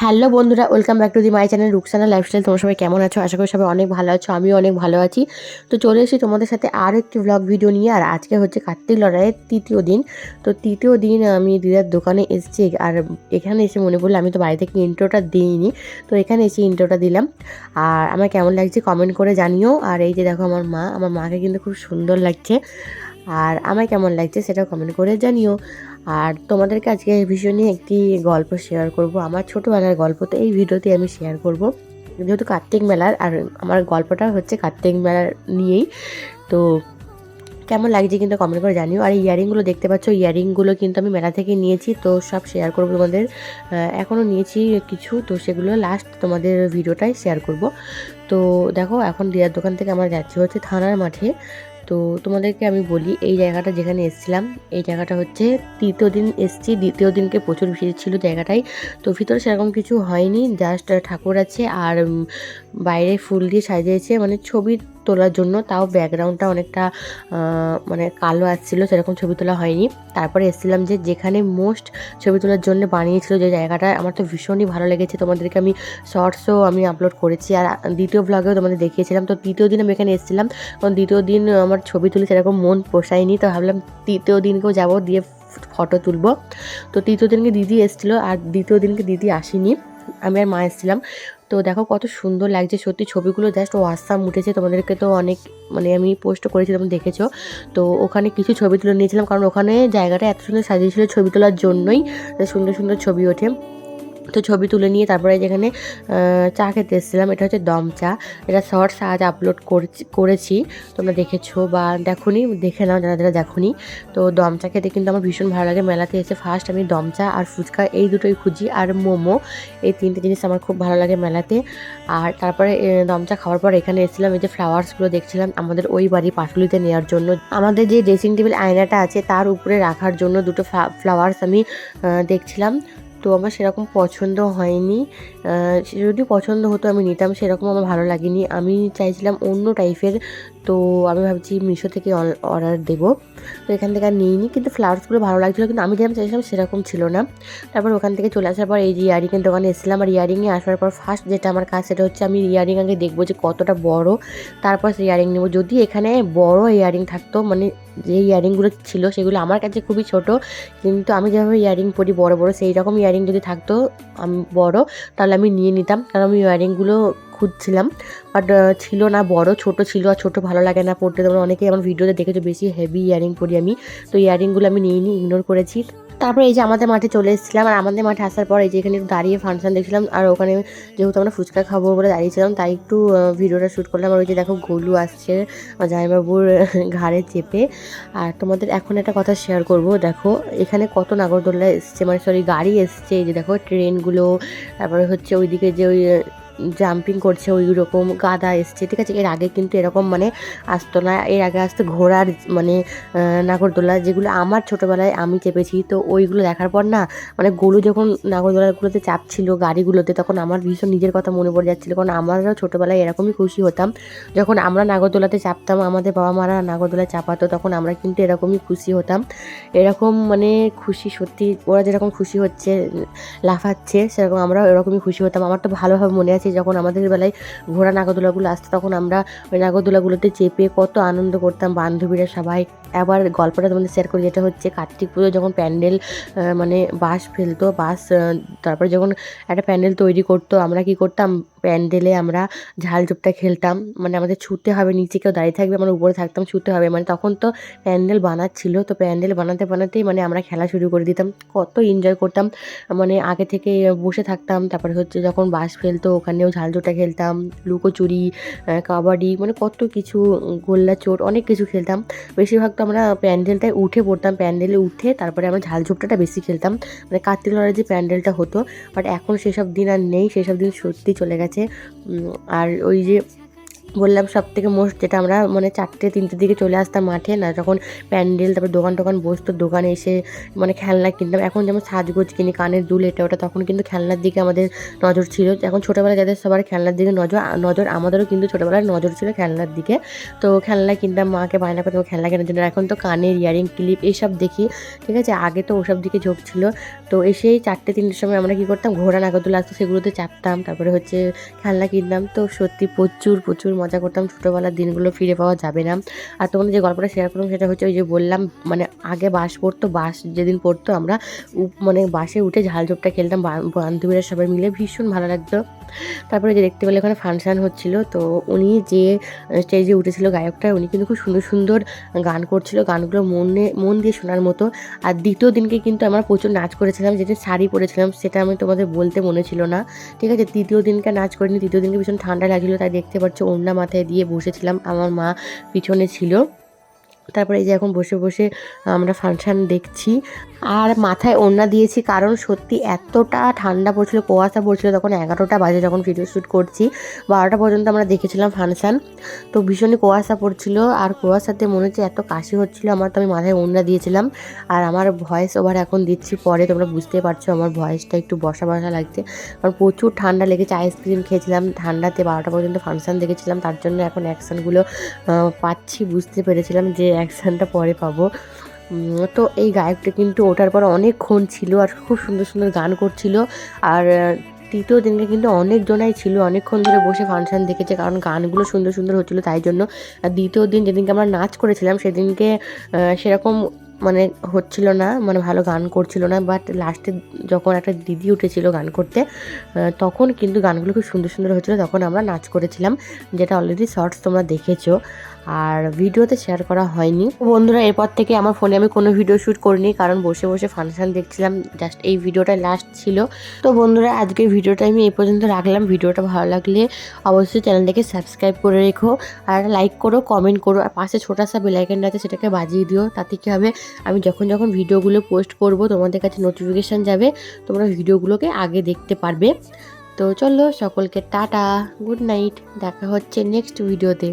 Hello বন্ধুরা, welcome back to the my channel Ruksana lifestyle. তোমার সবাই কেমন আছো? আশা করি সবাই অনেক ভালো আছো, আমিও অনেক ভালো আছি। তো চলে এসেছি তোমাদের সাথে আরও একটি ব্লগ ভিডিও নিয়ে, আর আজকে হচ্ছে কার্তিক লড়াইয়ের তৃতীয় দিন। তো তৃতীয় দিন আমি দিদার দোকানে এসেছি, আর এখানে এসে মনে পড়ল আমি তো বাড়ি থেকে ইন্ট্রোটা দিইনি, তো এখানে এসে ইন্ট্রোটা দিলাম। আর আমার কেমন লাগছে কমেন্ট করে জানিও। আর এই যে দেখো আমার মা, আমার মাকে কিন্তু খুব সুন্দর লাগছে। আর আমায় কেমন লাগছে সেটাও কমেন্ট করে জানিও। আর তোমাদেরকে আজকে এই বিষয় নিয়ে একটি গল্প শেয়ার করব। আমার ছোটোবেলার গল্প তো এই ভিডিওতে আমি শেয়ার করব। যেহেতু কার্তিক মেলার, আর আমার গল্পটা হচ্ছে কার্তিক মেলার নিয়েই। তো কেমন লাগছে কিন্তু কমেন্ট করে জানিও। আর ইয়ারিংগুলো দেখতে পাচ্ছ ইয়ারিংগুলো কিন্তু আমি মেলা থেকে নিয়েছি, তো সব শেয়ার করব তোমাদের। এখনও নিয়েছি কিছু, তো সেগুলো লাস্ট তোমাদের ভিডিওটাই শেয়ার করব। তো দেখো, এখন দিয়ার দোকান থেকে আমরা যাচ্ছি হচ্ছে থানার মাঠে। তো তোমাদেরকে আমি বলি, এই জায়গাটা যেখানে এসেছিলাম, এই জায়গাটা হচ্ছে তৃতীয় দিন এসেছি। দ্বিতীয় দিনকে প্রচুর ভিড় ছিল জায়গাটাই তো ভিতরে সেরকম কিছু হয়নি জাস্ট ঠাকুর আছে আর বাইরে ফুল দিয়ে সাজিয়েছে মানে ছবি তোলার জন্য, তাও ব্যাকগ্রাউন্ডটা অনেকটা মানে কালো আসছিল সেরকম ছবি তোলা হয়নি। তারপরে এসেছিলাম যে যেখানে মোস্ট ছবি তোলার জন্য বানিয়েছিল যে জায়গাটা, আমার তো ভীষণই ভালো লেগেছে। তোমাদেরকে আমি শর্টসও আমি আপলোড করেছি। আর দ্বিতীয় ব্লগেও তোমাদের দেখিয়েছিলাম। তো তৃতীয় দিন আমি এখানে এসেছিলাম। কারণ দ্বিতীয় দিন আমার ছবি তুলে সেরকম মন পোষায়নি। তো ভাবলাম তৃতীয় দিনকেও যাব, দিয়ে ফটো তুলবো। তো তৃতীয় দিনকে দিদি এসেছিল, আর দ্বিতীয় দিনকে দিদি আসেনি। আমি আর মা এসেছিলাম। তো দেখো কত সুন্দর লাগছে, সত্যি ছবিগুলো জাস্ট ওয়াসাম উঠেছে। তোমাদেরকে তো অনেক মানে আমি পোস্ট করেছি তুমি দেখেছ? তো ওখানে কিছু ছবি তুলে নিয়েছিলাম, কারণ ওখানে জায়গাটা এত সুন্দর সাজিয়েছিল ছবি তোলার জন্যই সুন্দর সুন্দর ছবি ওঠে। তো ছবি তুলে নিয়ে তারপরে যেখানে চা খেতে এসেছিলাম, এটা হচ্ছে দম চা। এটা শর্টস আজ আপলোড করেছি তোমরা দেখেছ বা দেখোনি, দেখে নাও যারা যারা দেখোনি। তো দম চা খেতে কিন্তু আমার ভীষণ ভালো লাগে। মেলাতে এসে ফার্স্ট আমি দম চা আর ফুচকা, এই দুটোই খুঁজি। আর মোমো, এই তিনটে জিনিস আমার খুব ভালো লাগে মেলাতে। আর তারপরে দম চা খাওয়ার পর এখানে এসেছিলাম, এই যে ফ্লাওয়ার্সগুলো দেখছিলাম আমাদের ওই বাড়ি পাটুলিতে নেওয়ার জন্য। আমাদের যে ড্রেসিং টেবিল আয়নাটা আছে, তার উপরে রাখার জন্য দুটো ফ্লাওয়ার্স আমি দেখছিলাম। তো আমার সেরকম পছন্দ হয়নি। যদি পছন্দ হতো, আমি নিতাম, সেরকম আমার ভালো লাগেনি। আমি চাইছিলাম অন্য টাইপের তো আমি ভাবছি মিশো থেকে অর্ডার দেবো। তো এখান থেকে আর নিইনি, কিন্তু ফ্লাওয়ার্সগুলো ভালো লাগছিল, কিন্তু আমি যেরকম চাইছিলাম সেরকম ছিল না। তারপর ওখান থেকে চলে আসার পর এই যে ইয়ারিংয়ের দোকানে এসেছিলাম, আর ইয়ারিংয়ে আসার পর ফার্স্ট যেটা আমার কাজ সেটা হচ্ছে আমি ইয়ারিং আগে দেখব যে কতটা বড়, তারপর সে ইয়ারিং নেব। যদি এখানে বড় ইয়ারিং থাকতো মানে যে ইয়ারিংগুলো ছিল, সেগুলো আমার কাছে খুবই ছোট, কিন্তু আমি যেভাবে ইয়ারিং পরি বড় বড়, সেই রকম ইয়ারিং যদি থাকতো, আমি বড়, তাহলে আমি নিয়ে নিতাম। কারণ আমি ইয়ারিংগুলো খুঁজছিলাম। বাট ছিল না, বড়, ছোট ছিল আর ছোটো ভালো লাগে না পড়তে। তোমরা অনেকেই আমার ভিডিওতে দেখেছ, বেশি হেভি ইয়ারিং পরি আমি। তো ইয়ারিংগুলো আমি নিয়ে নিই ইগনোর করেছি। তারপরে এই যে আমাদের মাঠে চলে এসেছিলাম, আর আমাদের মাঠে আসার পর এই যে এখানে দাঁড়িয়ে ফাংশন দেখছিলাম, আর ওখানে যেহেতু আমরা ফুচকা খাব বলে দাঁড়িয়েছিলাম, তাই একটু ভিডিওটা শ্যুট করলাম। আর ওই যে দেখো গোলু আসছে জামাইবাবুর ঘাড়ে চেপে। আর তোমাদের এখন একটা কথা শেয়ার করব, দেখো এখানে কত নাগরদোল্লা এসছে মানে সরি গাড়ি এসছে, এই যে দেখো ট্রেনগুলো তারপরে হচ্ছে ওইদিকে যে ওই জাম্পিং করছে ওই রকম গাদা এসছে, ঠিক আছে? এর আগে কিন্তু এরকম মানে আসতো না, এর আগে আসতো ঘোড়ার মানে নাগরদোলা, যেগুলো আমার ছোটোবেলায় আমি চেপেছি। তো ওইগুলো দেখার পর না মানে গরু যখন নাগরদোলাগুলোতে চাপছিল গাড়িগুলোতে, তখন আমার ভীষণ নিজের কথা মনে পড়ে যাচ্ছিল। কারণ আমরাও ছোটোবেলায় এরকমই খুশি হতাম। যখন আমরা নাগরদোলাতে চাপতাম, আমাদের বাবা মারা নাগরদোলায় চাপাতো, তখন আমরা কিন্তু এরকমই খুশি হতাম। এরকম মানে খুশি সত্যি, ওরা যেরকম খুশি হচ্ছে, লাফাচ্ছে, সেরকম আমরাও এরকমই খুশি হতাম। আমার তো ভালোভাবে মনে আছে যখন আমাদের বেলায় ঘোড়া নাগরদোলাগুলো আসতো, তখন আমরা ওই নাগরদোলাগুলোতে চেপে কত আনন্দ করতাম বান্ধবীরা সবাই। আবার গল্পটা তোমাদের শেয়ার করি, যেটা হচ্ছে কার্তিক পুজো যখন প্যান্ডেল মানে বাস ফেলতো বাস তারপরে যখন একটা প্যান্ডেল তৈরি করতো, আমরা কি করতাম? প্যান্ডেলে আমরা ঝাল ঝোপটা খেলতাম। মানে আমাদের ছুটতে হবে, নিচে কেউ দাঁড়িয়ে থাকবে, আমরা উপরে থাকতাম, ছুটতে হবে। মানে তখন তো প্যান্ডেল বানাচ্ছিল, তো প্যান্ডেল বানাতে বানাতেই মানে আমরা খেলা শুরু করে দিতাম। কত এনজয় করতাম। মানে আগে থেকে বসে থাকতাম, তারপরে হচ্ছে যখন বাস ফেলতো, ওখানেও ঝালঝোটা খেলতাম, লুকোচুরি কাবাডি মানে কত কিছু, গোল্লা চোট, অনেক কিছু খেলতাম। বেশিরভাগ তো আমরা প্যান্ডেলটায় উঠে পড়তাম। প্যান্ডেলে উঠে তারপরে আমরা ঝালঝোপটাটা বেশি খেলতাম। মানে কার্তিক লড়াই যে প্যান্ডেলটা হতো বাট এখন সেসব দিন আর নেই, সেসব দিন সত্যি চলে গেছে। আর ওই যে বললাম সব থেকে মোস্ট যেটা আমরা মানে চারটে তিনটের দিকে চলে আসতাম মাঠে, না যখন প্যান্ডেল, তারপর দোকান টোকান বসতো, দোকানে এসে মানে খেলনা কিনতাম। এখন যেমন সাজগোজ কিনি, কানের দুল, এটা ওটা, তখন কিন্তু খেলনার দিকে আমাদের নজর ছিল। এখন ছোটোবেলায় যাদের সবার খেলনার দিকে নজর নজর, আমাদেরও কিন্তু ছোটোবেলায় নজর ছিল খেলনার দিকে। তো খেলনা কিনতাম, মাকে বায়না করতাম, খেলনা কেনার জন্য। এখন তো কানের ইয়ারিং ক্লিপ এইসব দেখি, ঠিক আছে? আগে তো ওসব দিকে ঝোঁক ছিল। তো এসেই চারটে, তিনটের সময় আমরা কী করতাম? ঘোড়া, নাগরদোল আসতো, সেগুলোতে চাপতাম। তারপরে হচ্ছে খেলনা কিনতাম। তো সত্যি প্রচুর প্রচুর মজা করতাম, ছোটোবেলার দিনগুলো ফিরে পাওয়া যাবে না। আর তোমাদের যে গল্পটা শেয়ার করলাম, সেটা হচ্ছে ওই যে বললাম মানে আগে বাস পড়তো, বাস যেদিন পড়তো, আমরা মানে বাসে উঠে ঝালঝোপটা খেলতাম বান্ধবীরা সবাই মিলে, ভীষণ ভালো লাগতো। তারপরে যে দেখতে পেলে ওখানে ফাংশান হচ্ছিল, তো উনি যে স্টেজে উঠেছিল গায়কটা, উনি কিন্তু খুব সুন্দর সুন্দর গান করছিল, গানগুলো মনে, মন দিয়ে শোনার মতো। আর দ্বিতীয় দিনকে কিন্তু আমরা প্রচুর নাচ করেছিলাম যেটা শাড়ি পরেছিলাম, সেটা আমি তোমাদের বলতে মনে ছিল না। ঠিক আছে, তৃতীয় দিনকে নাচ করিনি, তৃতীয় দিনকে ভীষণ ঠান্ডা লাগছিল, তাই দেখতে পাচ্ছ ওড়না মাথায় দিয়ে বসেছিলাম, আমার মা পিছনে ছিল। তারপরে এই যে এখন বসে বসে আমরা ফাংশান দেখছি। আর মাথায় ওড়না দিয়েছি কারণ সত্যি এতটা ঠান্ডা পড়ছিল, কুয়াশা পড়ছিল, তখন এগারোটা বাজে যখন ভিডিও শ্যুট করছি। বারোটা পর্যন্ত আমরা দেখেছিলাম ফাংশান। তো ভীষণই কুয়াশা পড়ছিল আর কুয়াশাতে মনে হচ্ছে এত কাশি হচ্ছিল, আমার তো আমি মাথায় ওড়না দিয়েছিলাম। আর আমার ভয়েস ওভার এখন দিচ্ছি পরে, তোমরা বুঝতে পারছ আমার ভয়েসটা একটু বসা বসা লাগছে। কারণ প্রচুর ঠান্ডা লেগেছে আইসক্রিম খেয়েছিলাম, ঠান্ডাতে বারোটা পর্যন্ত ফাংশান দেখেছিলাম, তার জন্য এখন অ্যাকশানগুলো পাচ্ছি, বুঝতে পেরেছিলাম যে অ্যাকশানটা পরে পাবো। তো এই গায়কটা কিন্তু ওঠার পর অনেকক্ষণ ছিল আর খুব সুন্দর সুন্দর গান করছিল। আর তৃতীয় দিনকে কিন্তু অনেকজনাই ছিল, অনেকক্ষণ ধরে বসে ফাংশান দেখেছে কারণ গানগুলো সুন্দর সুন্দর হচ্ছিল, তাই জন্য, আর দ্বিতীয় দিন যেদিনকে আমরা নাচ করেছিলাম সেদিনকে সেরকম মানে হচ্ছিল না মানে ভালো গান করছিল না বাট লাস্টে যখন একটা দিদি উঠেছিল গান করতে তখন কিন্তু গানগুলো খুব সুন্দর সুন্দর হচ্ছিল, তখন আমরা নাচ করেছিলাম, যেটা অলরেডি শর্টস তোমরা দেখেছ। আর ভিডিওতে শেয়ার করা হয়নি। বন্ধুরা, এরপর থেকে আমার ফোনে আমি কোনো ভিডিও শ্যুট করিনি, কারণ বসে বসে ফাংশন দেখছিলাম জাস্ট এই ভিডিওটা লাস্ট ছিল। তো বন্ধুরা আজকের ভিডিওটা আমি এই পর্যন্ত রাখলাম। ভিডিওটা ভালো লাগলে অবশ্যই চ্যানেলটাকে সাবস্ক্রাইব করে রেখো, আর লাইক করো কমেন্ট করো, আর পাশে ছোটা সা বেলাইকেনটা আছে, সেটাকে বাজিয়ে দিও, তাতে কী হবে? আমি যখন যখন ভিডিওগুলো পোস্ট করব, তোমাদের কাছে নোটিফিকেশান যাবে, তোমরা ভিডিওগুলোকে আগে দেখতে পারবে। তো চলো, সকলকে টাটা গুড নাইট দেখা হচ্ছে নেক্সট ভিডিওতে